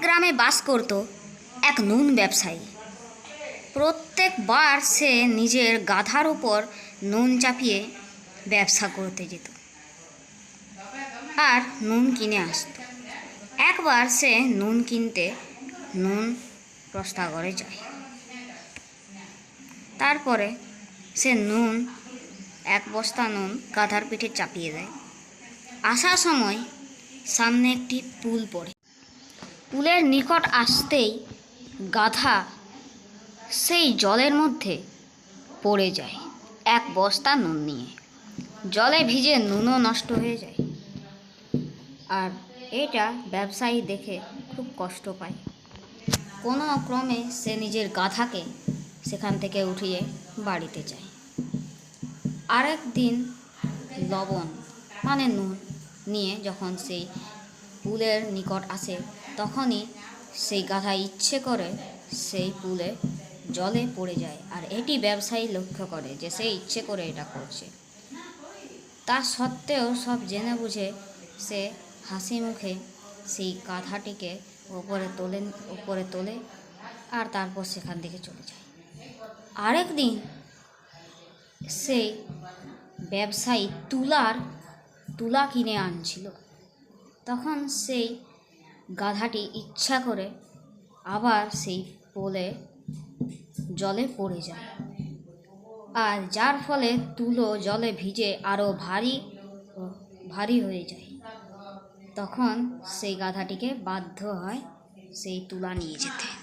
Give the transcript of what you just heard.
গ্রামে বাস করত এক নুন ব্যবসায়ী। প্রত্যেকবার সে নিজের গাধার উপর নুন চাপিয়ে ব্যবসা করতে যেত। আর নুন কিনে আসতো। একবার সে নুন কিনতে নুন প্রস্তাগরে যায়। তারপরে সে নুন, এক বস্তা নুন গাধার পিঠে চাপিয়ে দেয়। আসার সময় সামনে একটি পুল পড়ে। পুলের নিকট আসতেই গাধা সেই জলের মধ্যে পড়ে যায়। এক বস্তা নুন নিয়ে। জলে ভিজে নুনও নষ্ট হয়ে যায়। আর এটা ব্যবসায়ী দেখে খুব কষ্ট পায়। কোনো ক্রমে সে নিজের গাধাকে সেখান থেকে উঠিয়ে বাড়িতে যায়। আরেক দিন লবণ মানে নুন নিয়ে যখন সেই পুলের নিকট আসে তখনই সেই গাধা ইচ্ছে করে সেই পুলে জলে পড়ে যায়। আর এটি ব্যবসায়ী লক্ষ্য করে যে সে ইচ্ছে করে এটা করছে। তা সত্ত্বেও সব জেনে বুঝে সে হাসি মুখে সেই গাধাটিকে ওপরে তোলেন ওপরে তোলে আর তারপর সেখান থেকে চলে যায়। আরেক দিন সেই ব্যবসায়ী তুলার, তুলা কিনে আনছিল। তখন সেই গাধাটি ইচ্ছা করে আবার সেই পোলে জলে পড়ে যায়। আর যার ফলে তুলো জলে ভিজে আরও ভারী ভারী হয়ে যায়। তখন সেই গাধাটিকে বাধ্য হয় সেই তুলা নিয়ে যেতে।